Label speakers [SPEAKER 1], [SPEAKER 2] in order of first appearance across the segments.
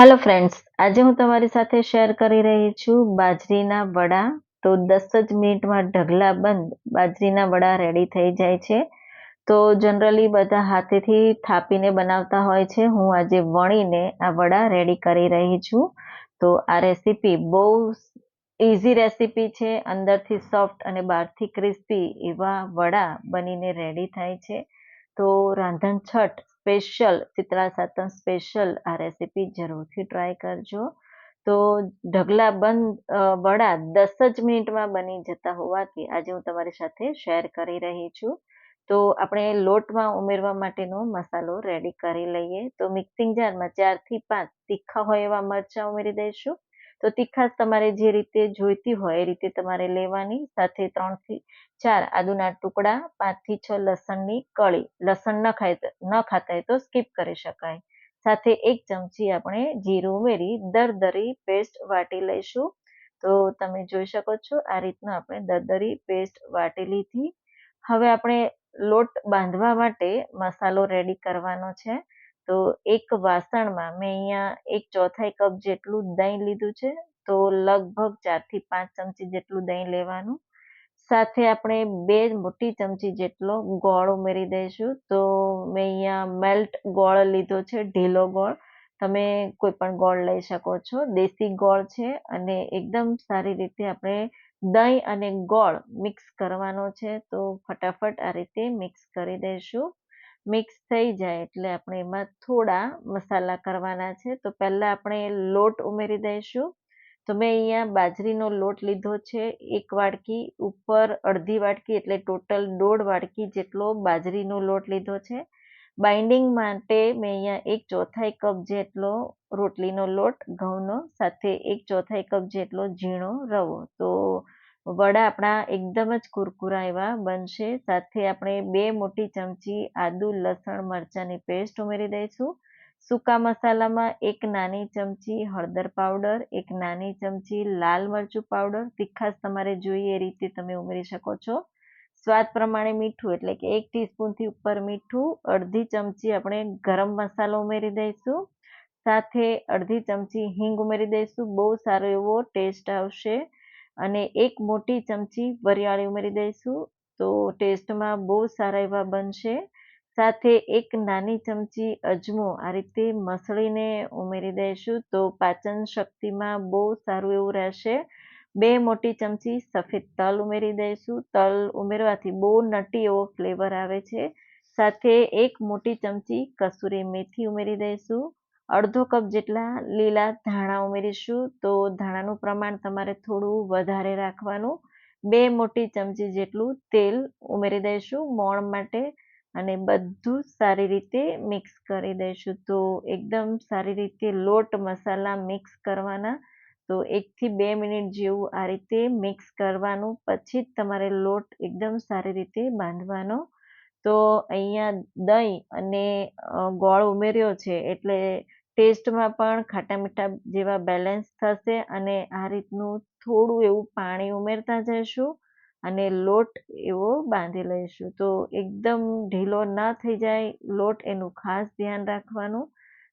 [SPEAKER 1] હાલો friends આજે હું તમારી સાથે શેર કરી રહી છું બાજરીના વડા. તો દસ જ મિનિટમાં ઢગલા બંધ બાજરીના વડા રેડી થઈ જાય છે. તો જનરલી બધા હાથેથી થાપીને બનાવતા હોય છે. હું આજે વણીને આ વડા રેડી કરી રહી છું. તો આ રેસીપી બહુ ઇઝી રેસીપી છે. અંદરથી સોફ્ટ અને બહારથી ક્રિસ્પી એવા વડા બનીને રેડી થાય છે. તો રાંધણ છઠ સ્પેશિયલ શીતળા સાતમ સ્પેશિયલ આ રેસીપી જરૂરથી ટ્રાય કરજો. તો ઢગલા બંધ વડા દસ જ મિનિટમાં બની જતા હોવાથી આજે હું તમારી સાથે શેર કરી રહી છું. તો આપણે લોટમાં ઉમેરવા માટેનો મસાલો રેડી કરી લઈએ. તો મિક્સિંગ જારમાં ચારથી પાંચ તીખા હોય એવા મરચાં ઉમેરી દઈશું. તો તીખાશ તમારે જે રીતે જોઈતી હોય એ રીતે તમારે લેવાની. સાથે ત્રણથી ચાર આદુના ટુકડા, પાંચથી છ લસણની કળી. લસણ ન ખાય ન ખાતા હોય તો સ્કીપ કરી શકાય. સાથે એક ચમચી આપણે જીરું ઉમેરી, દરદરી પેસ્ટ વાટી લઈશું. તો તમે જોઈ શકો છો, આ રીતનું આપણે દરદરી પેસ્ટ વાટી લીધી. હવે આપણે લોટ બાંધવા માટે મસાલો રેડી કરવાનો છે. તો એક વાસણમાં મેં અહીંયા એક ચોથાઈ કપ જેટલું દહીં લીધું છે, તો લગભગ ચારથી પાંચ ચમચી જેટલું દહીં લેવાનું. સાથે આપણે બે મોટી ચમચી જેટલો ગોળ ઉમેરી દઈશું. તો મેં અહીંયા મેલ્ટ ગોળ લીધો છે, ઢીલો ગોળ. તમે કોઈ પણ ગોળ લઈ શકો છો. દેશી ગોળ છે અને એકદમ સારી રીતે આપણે દહીં અને ગોળ મિક્સ કરવાનો છે. તો ફટાફટ આ રીતે મિક્સ કરી દઈશું. મિક્સ થઈ જાય એટલે આપણે એમાં થોડા મસાલા કરવાના છે. તો પહેલાં આપણે લોટ ઉમેરી દઈશું. તો મેં અહીંયા બાજરીનો લોટ લીધો છે. એક વાડકી ઉપર અડધી વાડકી એટલે ટોટલ દોઢ વાડકી જેટલો બાજરીનો લોટ લીધો છે. બાઇન્ડિંગ માટે મેં અહીંયા એક ચોથાઈ કપ જેટલો રોટલીનો લોટ, ઘઉંનો, સાથે એક ચોથાઈ કપ જેટલો ઝીણો રવો. તો વડા આપણા એકદમ જ કુરકુરા એવા બનશે. સાથે આપણે બે મોટી ચમચી આદુ, લસણ, મરચાંની પેસ્ટ ઉમેરી દઈશું. સૂકા મસાલામાં એક નાની ચમચી હળદર પાવડર એક નાની ચમચી લાલ મરચું પાવડર તીખાશ તમારે જોઈએ એ રીતે તમે ઉમેરી શકો છો. સ્વાદ પ્રમાણે મીઠું, એટલે કે એક ટીસ્પૂનથી ઉપર મીઠું. અડધી ચમચી આપણે ગરમ મસાલો ઉમેરી દઈશું. સાથે અડધી ચમચી હિંગ ઉમેરી દઈશું. બહુ સારો એવો ટેસ્ટ આવશે. અને એક મોટી ચમચી વરિયાળી ઉમેરી દઈશું. તો ટેસ્ટમાં બહુ સારા એવા બનશે. સાથે એક નાની ચમચી અજમો આ રીતે મસળીને ઉમેરી દઈશું. તો પાચન શક્તિમાં બહુ સારું એવું રહેશે. બે મોટી ચમચી સફેદ તલ ઉમેરી દઈશું. તલ ઉમેરવાથી બહુ નટી એવો ફ્લેવર આવે છે. સાથે એક મોટી ચમચી કસૂરી મેથી ઉમેરી દઈશું. અડધો કપ જેટલા લીલા ધાણા ઉમેરીશું. તો ધાણાનું પ્રમાણ તમારે થોડું વધારે રાખવાનું. બે મોટી ચમચી જેટલું તેલ ઉમેરી દઈશું મોણ માટે અને બધું સારી રીતે મિક્સ કરી દઈશું. તો એકદમ સારી રીતે લોટ મસાલા મિક્સ કરવાના. તો એકથી બે મિનિટ જેવું આ રીતે મિક્સ કરવાનું. પછી જ તમારે લોટ એકદમ સારી રીતે બાંધવાનો. તો અહીંયા દહીં અને ગોળ ઉમેર્યો છે એટલે ટેસ્ટમાં પણ ખાટા મીઠા જેવા બેલેન્સ થશે અને આ રીતનું થોડું એવું પાણી ઉમેરતા જઈશું અને લોટ એવો બાંધી લઈશું. તો એકદમ ઢીલો ના થઈ જાય લોટ એનું ખાસ ધ્યાન રાખવાનું.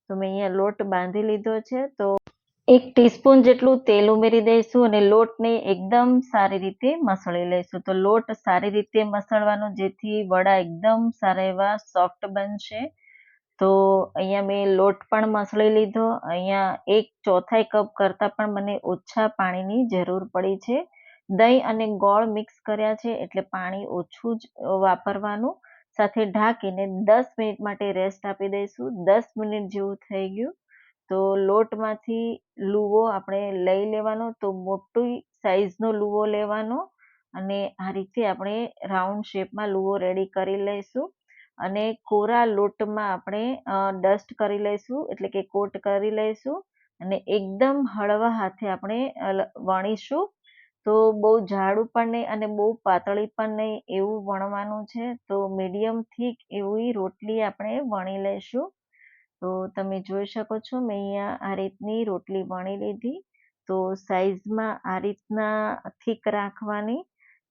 [SPEAKER 1] તો મેં અહીંયા લોટ બાંધી લીધો છે. તો એક ટીસ્પૂન જેટલું તેલ ઉમેરી દઈશું અને લોટને એકદમ સારી રીતે મસળી લઈશું. તો લોટ સારી રીતે મસળવાનો જેથી વડા એકદમ સારા એવા સોફ્ટ બનશે. તો અહીંયા મેં લોટ પણ મસળી લીધો. અહીંયા એક ચોથાઈ કપ કરતાં પણ મને ઓછા પાણીની જરૂર પડી છે. દહીં અને ગોળ મિક્સ કર્યા છે એટલે પાણી ઓછું જ વાપરવાનું. સાથે ઢાંકીને દસ મિનિટ માટે રેસ્ટ આપી દઈશું. દસ મિનિટ જેવું થઈ ગયું. તો લોટમાંથી લુવો આપણે લઈ લેવાનો. તો મોટી સાઈઝનો લુવો લેવાનો. અને આ રીતે આપણે રાઉન્ડ શેપમાં લુવો રેડી કરી લઈશું. અને કોરા લોટમાં આપણે ડસ્ટ કરી લઈશું, એટલે કે કોટ કરી લઈશું અને એકદમ હળવા હાથે આપણે વણીશું. તો બહુ જાડું પણ નહીં અને બહુ પાતળી પણ નહીં એવું વણવાનું છે. તો મીડિયમ થીક એવી રોટલી આપણે વણી લઈશું. તો તમે જોઈ શકો છો મેં અહીંયા આ રીતની રોટલી વણી લીધી. તો સાઈઝમાં આ રીતના થીક રાખવાની.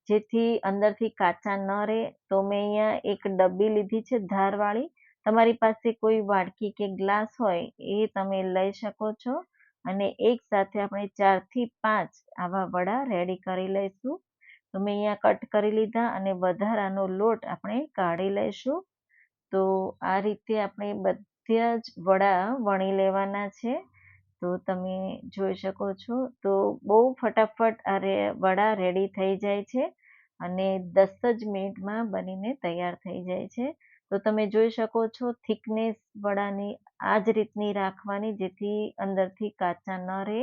[SPEAKER 1] જેથી અંદરથી કાચા ન રહે, તો મેં અહીંયા એક ડબ્બી લીધી છે ધારવાળી. તમારી પાસે કોઈ વાડકી કે ગ્લાસ હોય એ તમે લઈ શકો છો અને એક સાથે આપણે ચારથી પાંચ આવા વડા રેડી કરી લઈશું. તો મેં અહીંયા કટ કરી લીધા અને વધારાનો લોટ આપણે કાઢી લઈશું. તો આ રીતે આપણે બધા જ વડા વણી લેવાના છે. તો તમે જોઈ શકો છો. તો બહુ ફટાફટ આ વડા રેડી થઈ જાય છે અને દસ જ મિનિટમાં બનીને તૈયાર થઈ જાય છે. તો તમે જોઈ શકો છો થિકનેસ વડાની આ જ રીતની રાખવાની જેથી અંદરથી કાચા ન રહે.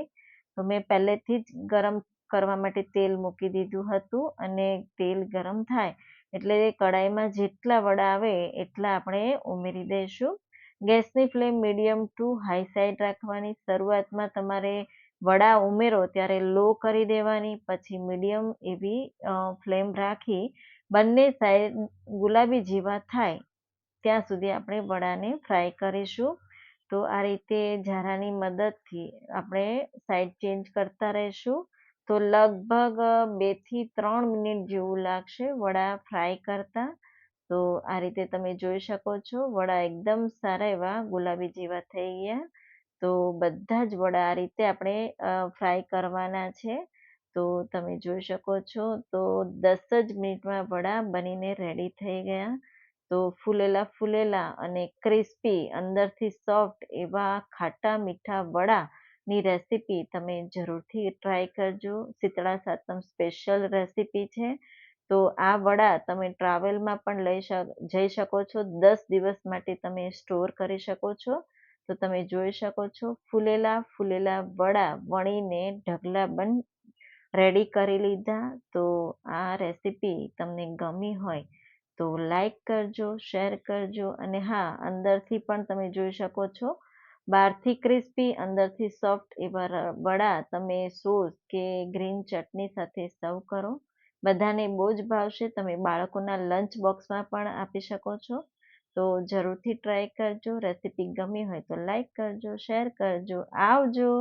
[SPEAKER 1] તો મેં પહેલેથી જ ગરમ કરવા માટે તેલ મૂકી દીધું હતું અને તેલ ગરમ થાય. એટલે કડાઈમાં જેટલા વડા આવે એટલા આપણે ઉમેરી દઈશું. ગેસની flame medium to high side રાખવાની, શરૂઆતમાં તમારે વડા ઉમેરો ત્યારે લો કરી દેવાની, પછી મીડિયમ એવી ફ્લેમ રાખી બંને સાઈડ ગુલાબી જેવા થાય ત્યાં સુધી આપણે વડાને ફ્રાય કરીશું. તો આ રીતે ઝારાની મદદથી આપણે સાઈડ ચેન્જ કરતા રહીશું. તો લગભગ બેથી ત્રણ મિનિટ જેવું લાગશે વડા ફ્રાય કરતા. આ રીતે તમે જોઈ શકો છો. વડા એકદમ સારા એવા ગુલાબી જેવા થઈ ગયા. તો બધા જ વડા આ રીતે આપણે ફ્રાય કરવાના છે. તો તમે જોઈ શકો છો. તો દસ જ મિનિટમાં વડા બનીને રેડી થઈ ગયા. તો ફૂલેલા ફૂલેલા અને ક્રિસ્પી અંદરથી સોફ્ટ એવા ખાટા મીઠા વડાની રેસીપી તમે જરૂરથી ટ્રાય કરજો. શીતળા સાતમ સ્પેશિયલ રેસીપી છે. તો આ વડા તમે ટ્રાવેલમાં પણ લઈ જઈ શકો છો. દસ દિવસ માટે તમે સ્ટોર કરી શકો છો. તો તમે જોઈ શકો છો, ફૂલેલા ફૂલેલા વડા વણીને ઢગલા બંધ રેડી કરી લીધા. તો આ રેસીપી તમને ગમી હોય તો લાઈક કરજો, શેર કરજો અને હા, અંદરથી પણ તમે જોઈ શકો છો. બહારથી ક્રિસ્પી, અંદરથી સોફ્ટ એવા વડા તમે સોસ કે ગ્રીન ચટણી સાથે સર્વ કરો. બધાને બહુ જ ભાવશે. તમે બાળકોના લંચ બોક્સમાં પણ આપી શકો છો. તો જરૂરથી ટ્રાય કરજો. રેસીપી ગમી હોય તો લાઈક કરજો શેર કરજો. આવજો!